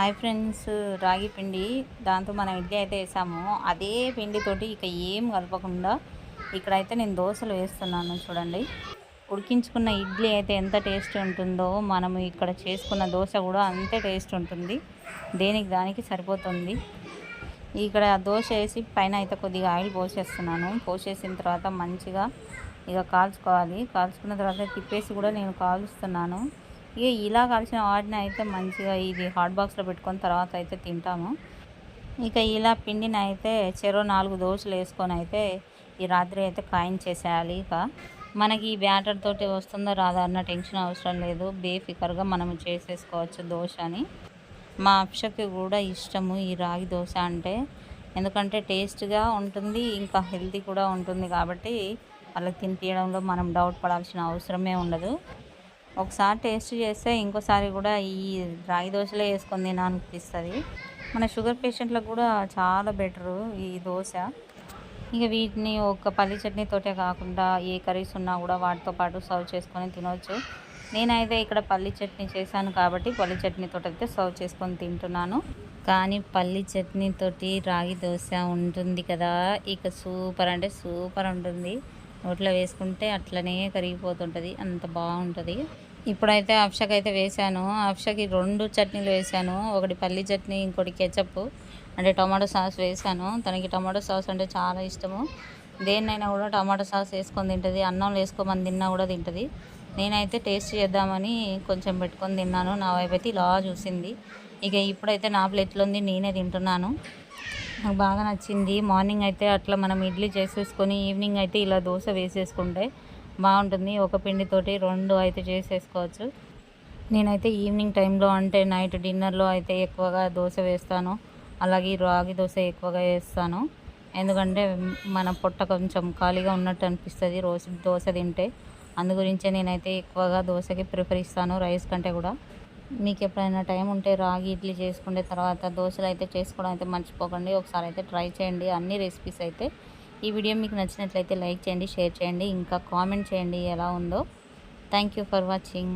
Hi friends రాగి పిండి దాంతో మనం ఇడ్లీ అయితే వేసాము. అదే పిండితోటి ఇక ఏం కలపకుండా ఇక్కడైతే నేను దోశలు వేస్తున్నాను చూడండి. ఉడికించుకున్న ఇడ్లీ అయితే ఎంత టేస్ట్ ఉంటుందో మనము ఇక్కడ చేసుకున్న దోశ కూడా అంతే టేస్ట్ ఉంటుంది. దేనికి దానికి సరిపోతుంది. ఇక్కడ దోశ వేసి పైన అయితే కొద్దిగా ఆయిల్ పోసేస్తున్నాను. పోసేసిన తర్వాత మంచిగా ఇక కాల్చుకోవాలి. కాల్చుకున్న తర్వాత తిప్పేసి కూడా నేను కాలుస్తున్నాను. ఇక ఇలా కాల్చిన వాటిని అయితే మంచిగా ఇది హాట్ బాక్స్లో పెట్టుకొని తర్వాత అయితే తింటాము. ఇక ఇలా పిండిని అయితే చెరో నాలుగు దోశలు వేసుకొని అయితే ఈ రాత్రి అయితే కాయించేసేయాలి ఇక. మనకి ఈ బ్యాటర్ తోటి వస్తుందో రాదా అన్న టెన్షన్ అవసరం లేదు. బేఫికర్గా మనం చేసేసుకోవచ్చు దోశ అని మా అప్షకి కూడా ఇష్టము ఈ రాగి దోశ అంటే. ఎందుకంటే టేస్ట్గా ఉంటుంది ఇంకా హెల్తీ కూడా ఉంటుంది కాబట్టి వాళ్ళకి తినిపించడంలో మనం డౌట్ పడాల్సిన అవసరమే ఉండదు. ఒకసారి టేస్ట్ చేస్తే ఇంకోసారి కూడా ఈ రాగి దోశలే వేసుకొని తినాలనిపిస్తుంది. మన షుగర్ పేషెంట్లకు కూడా చాలా బెటరు ఈ దోశ. ఇక వీటిని ఒక పల్లి చట్నీతోటే కాకుండా ఏ కర్రీస్ ఉన్నా కూడా వాటితో పాటు సర్వ్ చేసుకొని తినవచ్చు నేనైతే ఇక్కడ పల్లి చట్నీ చేశాను కాబట్టి పల్లి చట్నీతో అయితే సర్వ్ చేసుకొని తింటున్నాను. కానీ పల్లి చట్నీతోటి రాగి దోశ ఉంటుంది కదా ఇక సూపర్ అంటే సూపర్ ఉంటుంది. నోట్లో వేసుకుంటే అట్లనే కరిగిపోతుంటుంది అంత బాగుంటుంది. ఇప్పుడైతే అప్షకి అయితే వేసాను అప్షకి రెండు చట్నీలు వేశాను. ఒకటి పల్లి చట్నీ ఇంకోటి కెచప్ అంటే టమాటో సాస్ వేసాను తనకి టమాటో సాస్ అంటే చాలా ఇష్టము. దేన్నైనా కూడా టమాటో సాస్ వేసుకొని తింటుంది అన్నం వేసుకోమని తిన్నా కూడా తింటుంది. నేనైతే టేస్ట్ చేద్దామని కొంచెం పెట్టుకొని తిన్నాను. నా వైపు అయితే ఇలా చూసింది. ఇక ఇప్పుడైతే నా ప్లేట్లో ఉంది నేనే తింటున్నాను. నాకు బాగా నచ్చింది. మార్నింగ్ అయితే అట్లా మనం ఇడ్లీ చేసేసుకొని ఈవినింగ్ అయితే ఇలా దోశ వేసేసుకుంటే బాగుంటుంది. ఒక పిండితోటి రెండు అయితే చేసేసుకోవచ్చు. నేనైతే ఈవినింగ్ టైంలో అంటే నైట్ డిన్నర్లో అయితే ఎక్కువగా దోశ వేస్తాను. అలాగే రాగి దోశ ఎక్కువగా వేస్తాను. ఎందుకంటే మన పొట్ట కొంచెం ఖాళీగా ఉన్నట్టు అనిపిస్తుంది రోజు దోశ తింటే. అందు గురించే నేనైతే ఎక్కువగా దోశకి ప్రిఫర్ ఇస్తాను రైస్ కంటే కూడా. మీకు ఎప్పుడైనా టైం ఉంటే రాగి ఇడ్లీ చేసుకునే తర్వాత దోశలు అయితే చేసుకోవడం అయితే మర్చిపోకండి. ఒకసారి అయితే ట్రై చేయండి. అన్ని రెసిపీస్ అయితే ఈ వీడియో మీకు నచ్చినట్లయితే లైక్ చేయండి షేర్ చేయండి ఇంకా కామెంట్ చేయండి ఎలా ఉందో. Thank you for watching